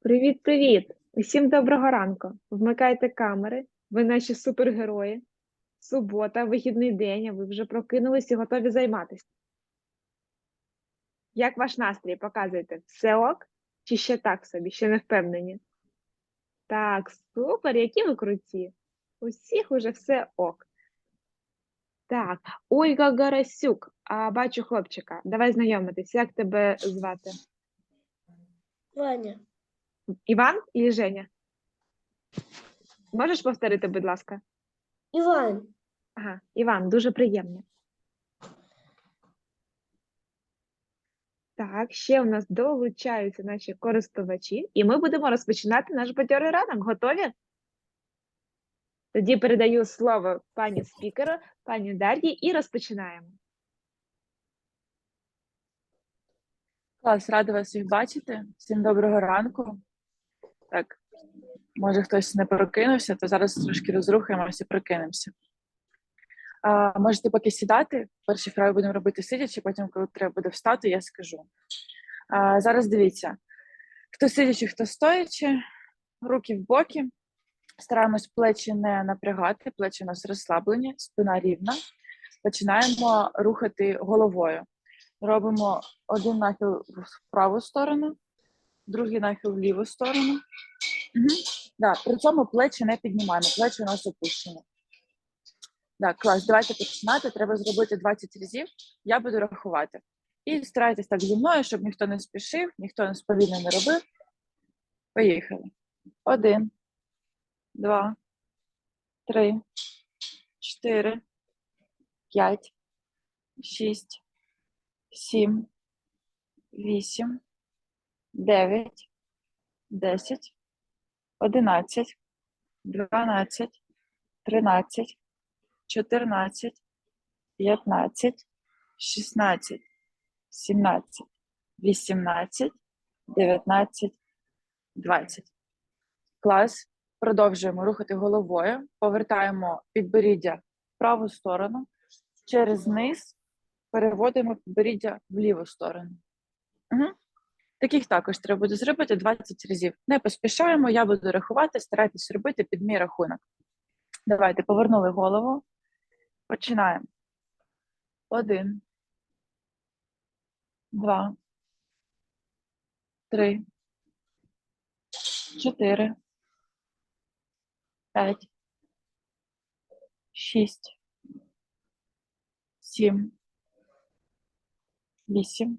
Привіт, привіт! Усім доброго ранку. Вмикайте камери. Ви наші супергерої. Субота, вихідний день, а ви вже прокинулись і готові займатися. Як ваш настрій? Показуйте. Все ок? Чи ще так собі, ще не впевнені? Так, супер, які ви круті. Усіх уже все ок. Так, Ольга Гарасюк. А бачу хлопчика. Давай знайомитись. Як тебе звати? Ваня, Іван і Женя? Можеш повторити, будь ласка? Іван, Ага, Іван, дуже приємно. Так, ще у нас долучаються наші користувачі, і ми будемо розпочинати наш бадьорий ранок. Готові? Тоді передаю слово пані спікеру, пані Дар'ї, і розпочинаємо. Клас, рада вас всіх бачити. Всім доброго ранку. Так, може хтось не прокинувся, то зараз трошки розрухаємося і прокинемося. А, можете поки сідати. Перші вправи будемо робити сидячи, потім, коли треба буде встати, я скажу. А, зараз дивіться: хто сидячи, хто стоячи, руки в боки. Стараємось плечі не напрягати, плечі у нас розслаблені, спина рівна. Починаємо рухати головою. Робимо один нахил в праву сторону, другий нахил в ліву сторону. Угу. Да, при цьому плечі не піднімаємо, плечі у нас опущені. Да, клас, давайте починати. Треба зробити 20 разів. Я буду рахувати. І старайтесь так зі мною, щоб ніхто не спішив, ніхто не сповільно не робив. Поїхали. Один, два, три, чотири, п'ять, шість сім, вісім, дев'ять, десять, одинадцять, дванадцять, тринадцять, чотирнадцять, п'ятнадцять, шістнадцять, сімнадцять, вісімнадцять, дев'ятнадцять, двадцять. Клас. Продовжуємо рухати головою, повертаємо підборіддя в праву сторону, через низ переводимо підборіддя в ліву сторону. Угу. Таких також треба буде зробити 20 разів. Не поспішаємо, я буду рахувати, старайтесь робити під мій рахунок. Давайте повернули голову. Починаємо. Один, два, три, чотири, п'ять, шість, сім вісім,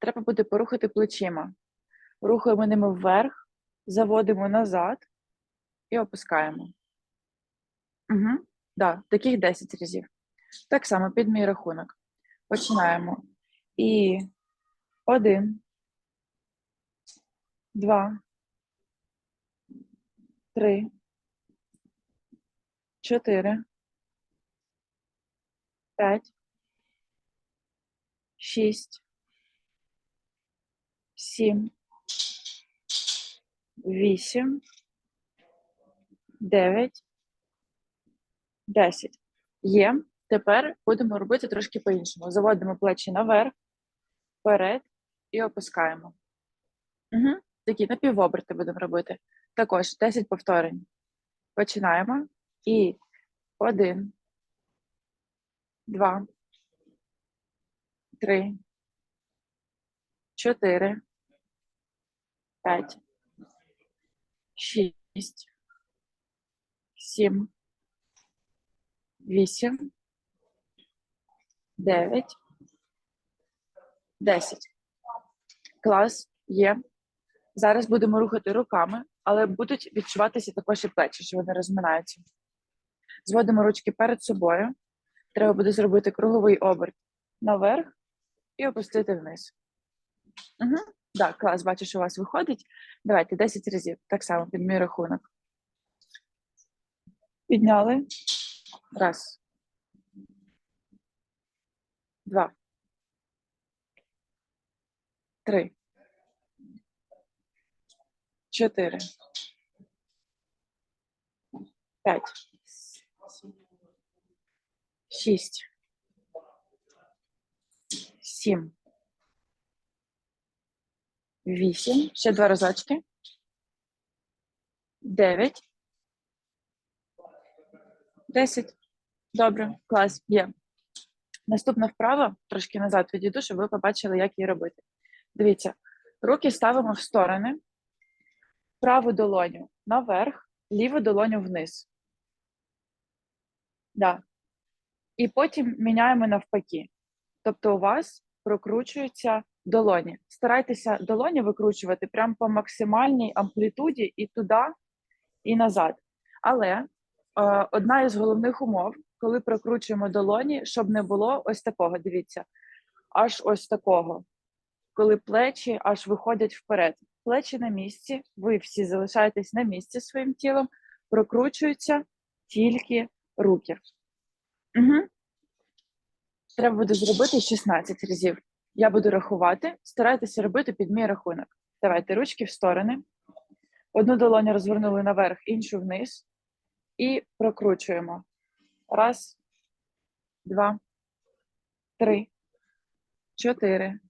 Треба буде порухати плечима. Рухаємо ними вверх, заводимо назад і опускаємо. Угу. Да, таких 10 разів. Так само під мій рахунок. Починаємо. І один, два, три, чотири, п'ять шість, сім, вісім, дев'ять, десять. Є. Тепер будемо робити трошки по-іншому. Заводимо плечі наверх, вперед і опускаємо. Угу. Такі напівоберти будемо робити. Також 10 повторень. Починаємо. І один, два три, чотири, п'ять, шість, сім, вісім, дев'ять, десять. Клас є. Зараз будемо рухати руками, але будуть відчуватися також і плечі, що вони розминаються. Зводимо ручки перед собою. Треба буде зробити круговий оберт наверх і опустити вниз. Угу. Да, клас, бачу, що у вас виходить. Давайте 10 разів. Так само під мій рахунок. Підняли. Раз. Два. Три. Чотири. П'ять. Шість. Сім. Вісім. Ще два разочки. Дев'ять. Десять. Добре, клас, є. Наступна вправа, трошки назад відійду, щоб ви побачили, як її робити. Дивіться, руки ставимо в сторони, праву долоню наверх, ліву долоню вниз. Да. І потім міняємо навпаки. Тобто у вас прокручуються долоні. Старайтеся долоні викручувати прямо по максимальній амплітуді і туди, і назад. Але е, одна із головних умов, коли прокручуємо долоні, щоб не було ось такого, дивіться, аж ось такого, коли плечі аж виходять вперед. Плечі на місці, ви всі залишаєтесь на місці своїм тілом, прокручуються тільки руки. Угу. Треба буде зробити 16 разів. Я буду рахувати. Старайтеся робити під мій рахунок. Давайте ручки в сторони. Одну долоню розвернули наверх, іншу вниз. І прокручуємо. Раз, два, три, чотири,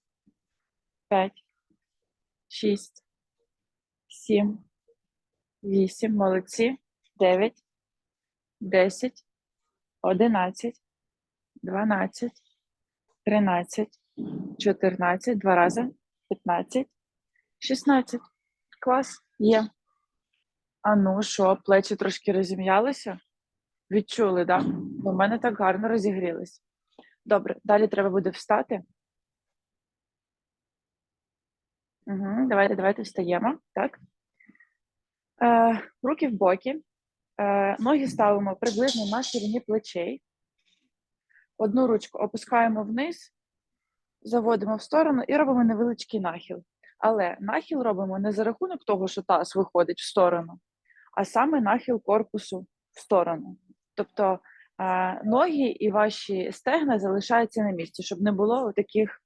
п'ять, шість, сім, вісім. Молодці. Дев'ять, десять, одинадцять, дванадцять, тринадцять, чотирнадцять, два рази, п'ятнадцять, шістнадцять. Клас, є. А ну що, плечі трошки розім'ялися? Відчули, так? Да? У мене так гарно розігрілись. Добре, далі треба буде встати. Угу, давайте, давайте встаємо. Так. Е, руки в боки. Е, ноги ставимо приблизно на ширині плечей. Одну ручку опускаємо вниз, заводимо в сторону і робимо невеличкий нахил. Але нахил робимо не за рахунок того, що таз виходить в сторону, а саме нахил корпусу в сторону. Тобто ноги і ваші стегна залишаються на місці, щоб не було таких,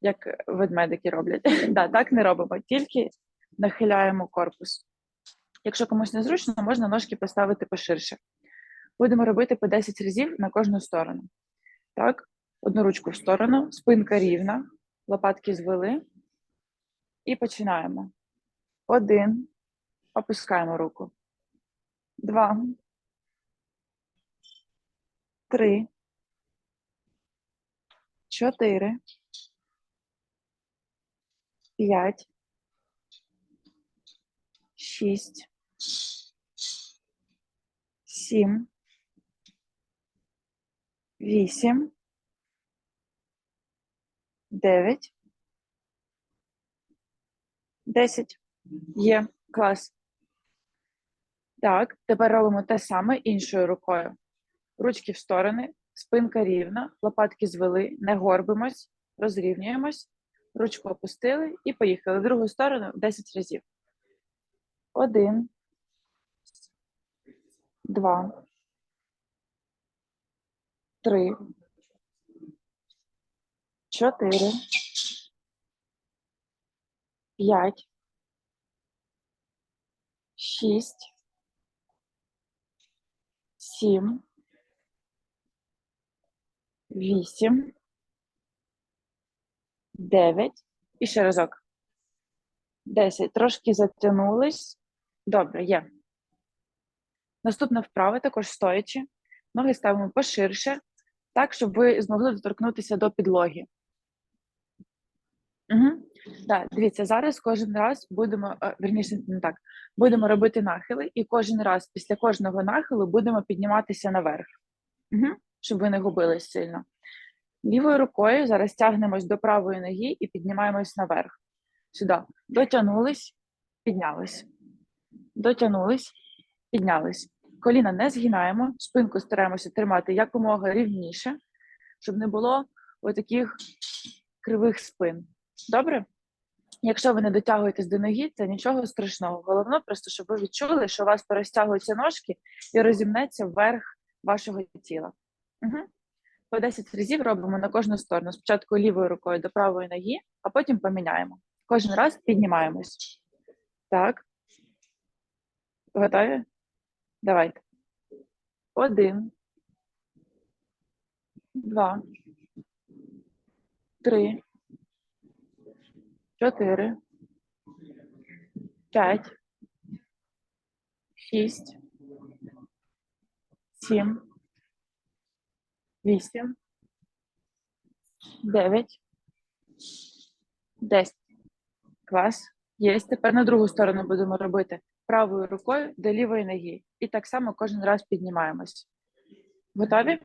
як ведмедики роблять. да, так не робимо, тільки нахиляємо корпус. Якщо комусь незручно, можна ножки поставити поширше. Будемо робити по 10 разів на кожну сторону. Так, одну ручку в сторону, спинка рівна, лопатки звели. І починаємо. Один. Опускаємо руку. Два. Три. Чотири. П'ять. Шість. Сім. Вісім. Дев'ять. Десять. Є. Клас. Так, тепер робимо те саме іншою рукою. Ручки в сторони, спинка рівна, лопатки звели, не горбимось, розрівнюємось, ручку опустили і поїхали. В другу сторону 10 разів. Один. Два. Три. Чотири. П'ять. Шість. Сім. Вісім. Дев'ять. І ще разок. Десять. Трошки затягнулись. Добре, є. Наступна вправа також стоячи. Ноги ставимо поширше, так, щоб ви змогли доторкнутися до підлоги. Угу. Да, дивіться, зараз кожен раз будемо, е, верніше, не так, будемо робити нахили, і кожен раз після кожного нахилу будемо підніматися наверх, угу. щоб ви не губились сильно. Лівою рукою зараз тягнемось до правої ноги і піднімаємось наверх. Сюди. Дотягнулись, піднялись. Дотягнулись, піднялись. Коліна не згинаємо, спинку стараємося тримати якомога рівніше, щоб не було отаких кривих спин. Добре? Якщо ви не дотягуєтесь до ноги, це нічого страшного. Головне просто, щоб ви відчули, що у вас перестягуються ножки і розімнеться вверх вашого тіла. Угу. По 10 разів робимо на кожну сторону. Спочатку лівою рукою до правої ноги, а потім поміняємо. Кожен раз піднімаємось. Так. Готові? Давайте. Один. Два. Три. Чотири. П'ять. Шість. Сім. Вісім. Дев'ять. Десять. Клас. Є. Тепер на другу сторону будемо робити правою рукою до лівої ноги. І так само кожен раз піднімаємось. Готові?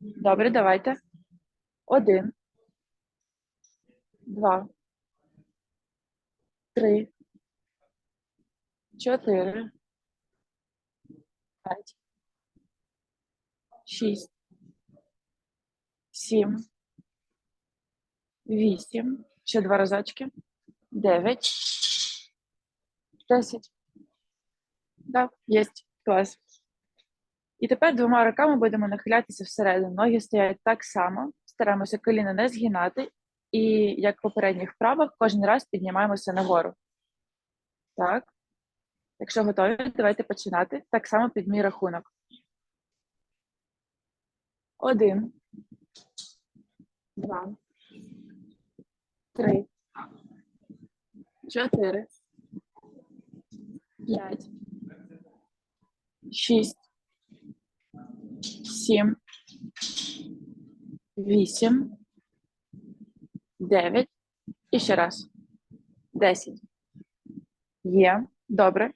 Добре, давайте. Один. Два. Три. Чотири. П'ять. Шість. Сім. Вісім. Ще два разочки. Дев'ять. Десять. Так, є. Клас. І тепер двома руками будемо нахилятися всередину. Ноги стоять так само. Стараємося коліна не згинати. І як в попередніх вправах, кожен раз піднімаємося нагору. Так. Якщо готові, давайте починати. Так само під мій рахунок. Один. Два. Три. Чотири. П'ять. Шість. Сім. Вісім. Дев'ять. І ще раз. Десять. Є. Добре.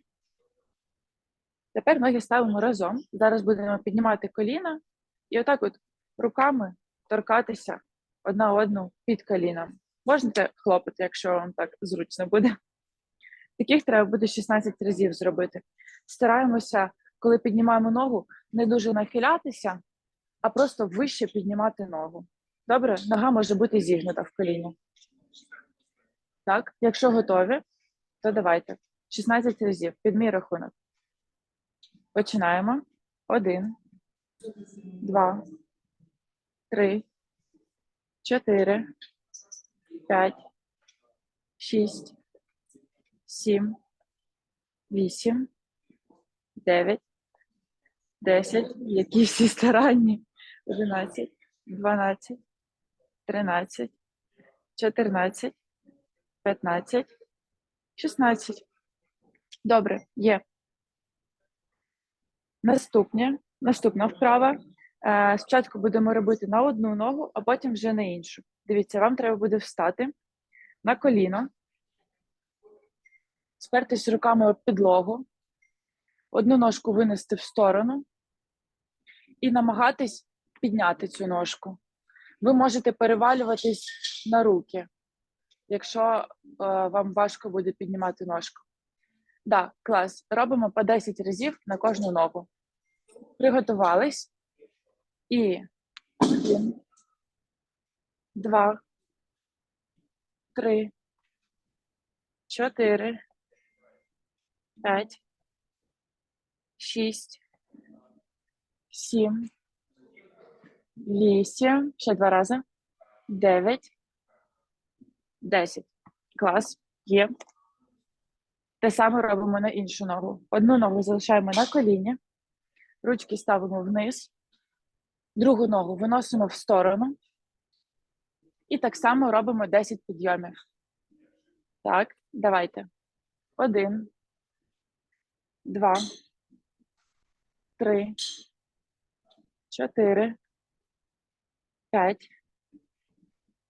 Тепер ноги ставимо разом. Зараз будемо піднімати коліна і отак от руками торкатися одна одну під коліном. Можете хлопати, якщо вам так зручно буде. Таких треба буде 16 разів зробити. Стараємося, коли піднімаємо ногу, не дуже нахилятися, а просто вище піднімати ногу. Добре? Нога може бути зігнута в коліні. Так, якщо готові, то давайте. 16 разів під мій рахунок. Починаємо. Один, два, три, чотири, п'ять, шість, сім, вісім, дев'ять, десять. Які всі старанні. Одинадцять, дванадцять, тринадцять, чотирнадцять, п'ятнадцять, шістнадцять. Добре, є. Наступне, наступна вправа. Е, Спочатку будемо робити на одну ногу, а потім вже на іншу. Дивіться, вам треба буде встати на коліно, спертись руками об підлогу, одну ножку винести в сторону і намагатись підняти цю ножку. Ви можете перевалюватись на руки, якщо е, вам важко буде піднімати ножку. Да, клас. Робимо по 10 разів на кожну ногу. Приготувались. І один, два, три, чотири, п'ять, шість, сім, вісім, ще два рази, дев'ять, десять. Клас. Є. Те саме робимо на іншу ногу. Одну ногу залишаємо на коліні, ручки ставимо вниз, другу ногу виносимо в сторону. І так само робимо 10 підйомів. Так, давайте. Один, два, три, чотири, п'ять,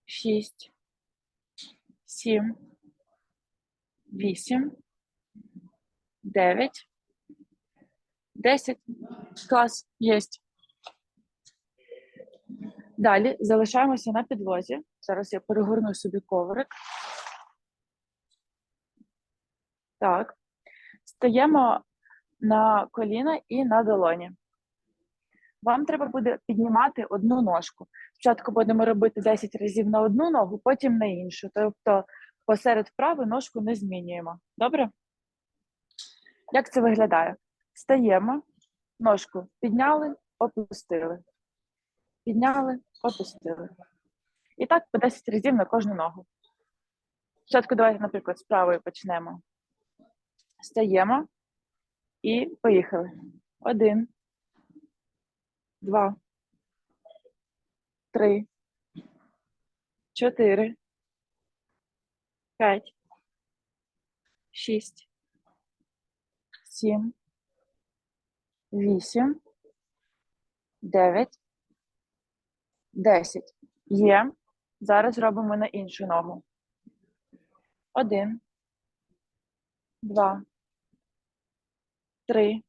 шість, сім, вісім. 9, 10. Клас, єсть. Далі залишаємося на підлозі. Зараз я перегорну собі коврик. Так. Стаємо на коліна і на долоні. Вам треба буде піднімати одну ножку. Спочатку будемо робити 10 разів на одну ногу, потім на іншу. Тобто посеред вправи ножку не змінюємо. Добре? Як це виглядає? Стаємо, ножку підняли, опустили. Підняли, опустили. І так по 10 разів на кожну ногу. Спочатку давайте, наприклад, з правої почнемо. Стаємо і поїхали. Один, два, три, чотири, п'ять, шість, сім, вісім, дев'ять, десять. Є. Зараз робимо на іншу ногу. Один, два, три,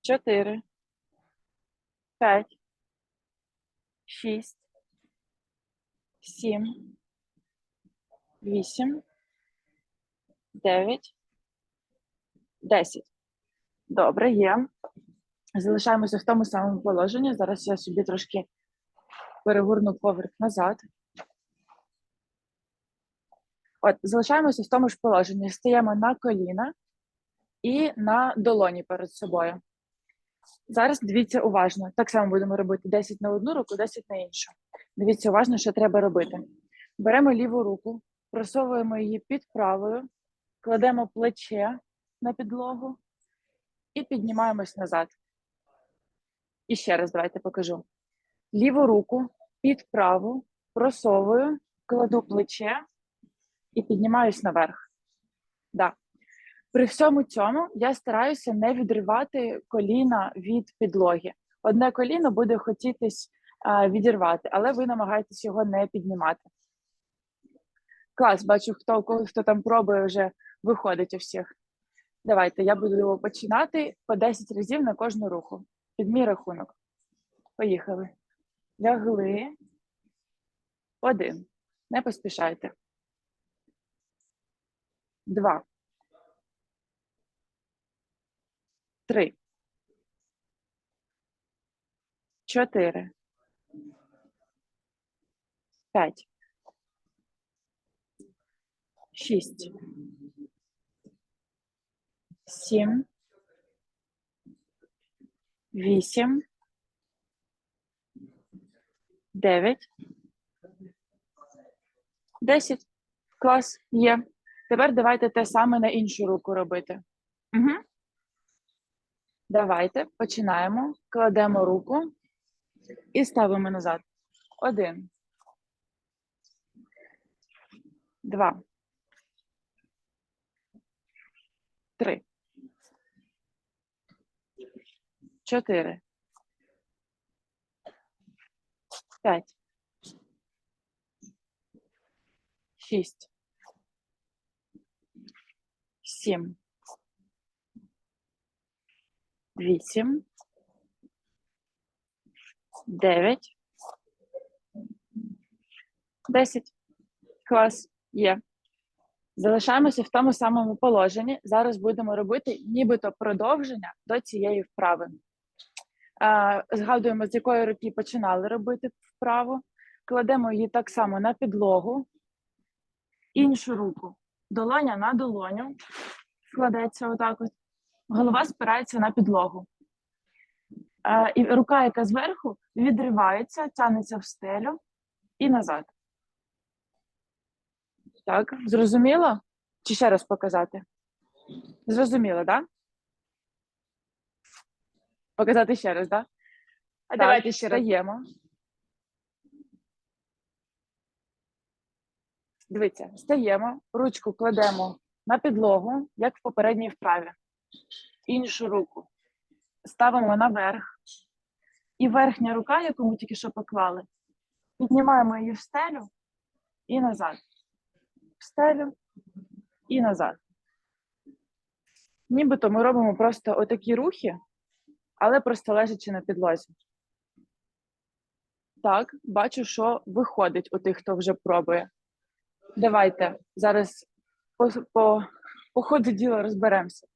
чотири, п'ять, шість, сім, вісім, дев'ять, десять. Добре, є. Залишаємося в тому самому положенні. Зараз я собі трошки перегорну поверх назад. От, залишаємося в тому ж положенні. Стаємо на коліна і на долоні перед собою. Зараз дивіться уважно. Так само будемо робити 10 на одну руку, 10 на іншу. Дивіться уважно, що треба робити. Беремо ліву руку, просовуємо її під правою, кладемо плече на підлогу і піднімаємось назад. І ще раз давайте покажу. Ліву руку під праву просовую, кладу плече і піднімаюсь наверх. Да. При всьому цьому я стараюся не відривати коліна від підлоги. Одне коліно буде хотітись відірвати, але ви намагаєтесь його не піднімати. Клас, бачу, хто, хто там пробує, вже виходить у всіх. Давайте, я буду починати по 10 разів на кожну руку. Під мій рахунок. Поїхали. Лягли. Один. Не поспішайте. Два. Три. Чотири. П'ять. Шість. Сім. Вісім. Дев'ять. Десять. Клас. Є. Тепер давайте те саме на іншу руку робити. Угу. Давайте починаємо. Кладемо руку і ставимо назад. Один. Два. Три. Чотири. П'ять. Шість. Сім. Вісім. Дев'ять. Десять. Клас. Є. Залишаємося в тому самому положенні. Зараз будемо робити нібито продовження до цієї вправи. Згадуємо, з якої руки починали робити вправу. Кладемо її так само на підлогу. Іншу руку. Долоня на долоню. Складеться отак от. Голова спирається на підлогу. Е, І рука, яка зверху, відривається, тягнеться в стелю і назад. Так, зрозуміло? Чи ще раз показати? Зрозуміло, так? Да? Показати ще раз, так? Да? А давайте ще раз. Дивіться, стаємо, ручку кладемо на підлогу, як в попередній вправі. Іншу руку ставимо наверх. І верхня рука, яку ми тільки що поклали, піднімаємо її в стелю і назад. В стелю і назад. Нібито ми робимо просто отакі рухи, але просто лежачи на підлозі. Так, бачу, що виходить у тих, хто вже пробує. Давайте зараз по, по, по ходу діла розберемося.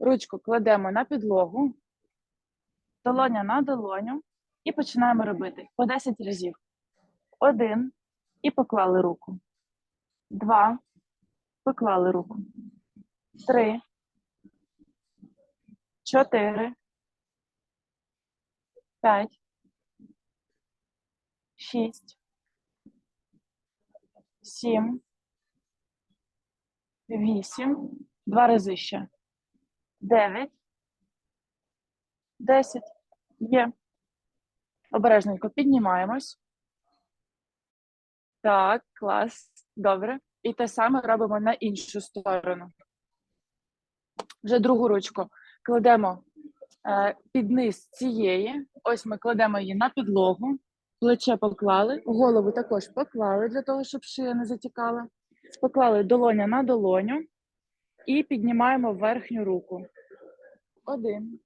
Ручку кладемо на підлогу, долоня на долоню і починаємо робити по 10 разів. Один і поклали руку. Два. Поклали руку. Три. Чотири. П'ять. Шість. Сім. Вісім. Два рази ще. Дев'ять. Десять. Є. Обережненько піднімаємось. Так, клас. Добре. І те саме робимо на іншу сторону. Вже другу ручку кладемо е, під низ цієї. Ось ми кладемо її на підлогу. Плече поклали, голову також поклали для того, щоб шия не затікала. Поклали долоня на долоню і піднімаємо верхню руку. Один.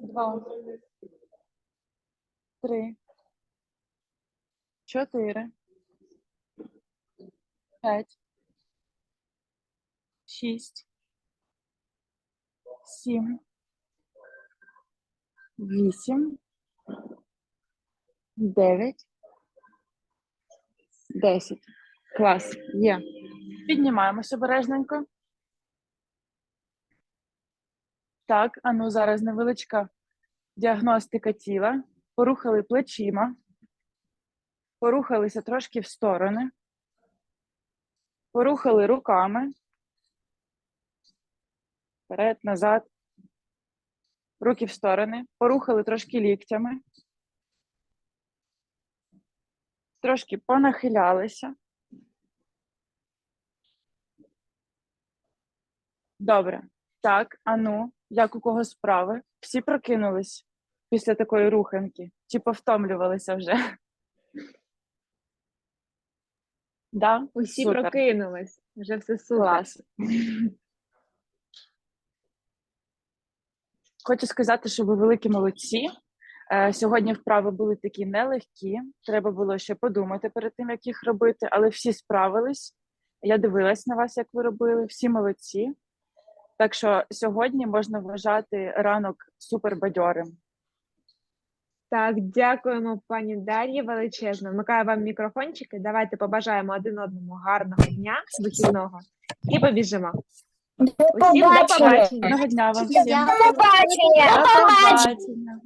Два. Три. Чотири. П'ять. Шість. Сім. Вісім. Дев'ять. Десять. Клас. Є. Піднімаємося обережненько. Так, а ну зараз невеличка діагностика тіла. Порухали плечима. Порухалися трошки в сторони. Порухали руками. Вперед, назад. Руки в сторони. Порухали трошки ліктями. Трошки понахилялися. Добре. Так, а ну, як у кого справи? Всі прокинулись після такої руханки? Чи повтомлювалися вже? Да? Усі Супер. прокинулись. Вже все супер. Клас. Хочу сказати, що ви великі молодці. Е, Сьогодні вправи були такі нелегкі. Треба було ще подумати перед тим, як їх робити, але всі справились. Я дивилась на вас, як ви робили. Всі молодці. Так що сьогодні можна вважати ранок супербадьорим. Так, дякуємо, пані Дар'ї, величезно. Вмикаю вам мікрофончики. Давайте побажаємо один одному гарного дня, вихідного і побіжимо. До Усім до побачення. побачення. Гарного дня вам всім. До побачення. До побачення.